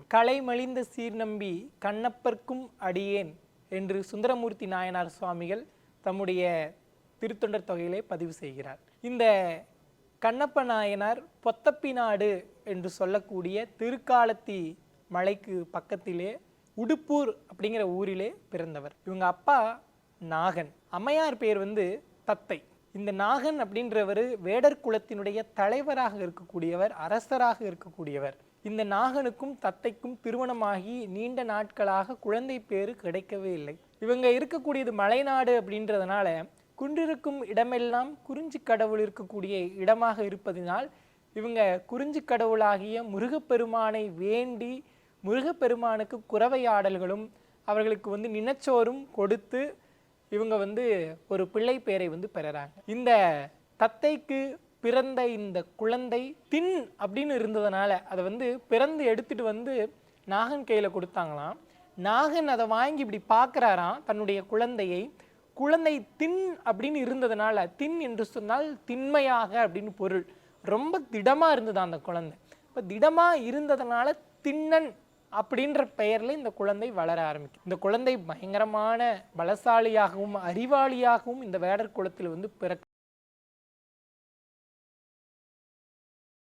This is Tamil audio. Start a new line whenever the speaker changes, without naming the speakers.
தோன்றும் கலை மலிந்த சீர்நம்பி கண்ணப்பர்க்கும் அடியேன் என்று சுந்தரமூர்த்தி நாயனார் சுவாமிகள் தம்முடைய திருத்தொண்டர் தொகையிலே பதிவு செய்கிறார். இந்த கண்ணப்ப நாயனார் பொத்தப்பிநாடு என்று சொல்லக்கூடிய திருக்காலத்தி மலைக்கு பக்கத்திலே உடுப்பூர் அப்படிங்கிற ஊரிலே பிறந்தவர். இவங்க அப்பா நாகன். அம்மையார் பேர் வந்து தத்தை. இந்த நாகன் அப்படின்றவர் வேடர் குலத்தினுடைய தலைவராக இருக்கக்கூடியவர் அரசராக இருக்கக்கூடியவர். இந்த நாகனுக்கும் தத்தைக்கும் திருமணமாகி நீண்ட நாட்களாக குழந்தை பேரு கிடைக்கவே இல்லை. இவங்க இருக்கக்கூடியது மலைநாடு அப்படின்றதுனால குன்றிருக்கும் இடமெல்லாம் குறிஞ்சி கடவுள் இருக்கக்கூடிய இடமாக இருப்பதினால் இவங்க குறிஞ்சி கடவுளாகிய முருகப்பெருமானை வேண்டி முருகப்பெருமானுக்கு குறவையாடல்களும் அவர்களுக்கு வந்து நினச்சோறும் கொடுத்து இவங்க வந்து ஒரு பிள்ளை பேரை வந்து பெறுறாங்க. இந்த தத்தைக்கு பிறந்த இந்த குழந்தை தின் அப்படின்னு இருந்ததுனால அதை வந்து பிறந்து எடுத்துட்டு வந்து நாகன் கையில் கொடுத்தாங்களாம். நாகன் அதை வாங்கி இப்படி பார்க்குறாராம் தன்னுடைய குழந்தையை. குழந்தை தின் அப்படின்னு இருந்ததுனால தின் என்று சொன்னால் திண்மையாக அப்படின்னு பொருள். ரொம்ப திடமாக இருந்தது அந்த குழந்தை. இப்போ திடமாக இருந்ததுனால திண்ணன் அப்படின்ற பெயரில் இந்த குழந்தை வளர ஆரம்பிக்கும் இந்த குழந்தை பயங்கரமான பலசாலியாகவும் அறிவாளியாகவும் இந்த வேடர் குளத்தில் வந்து பிறக்க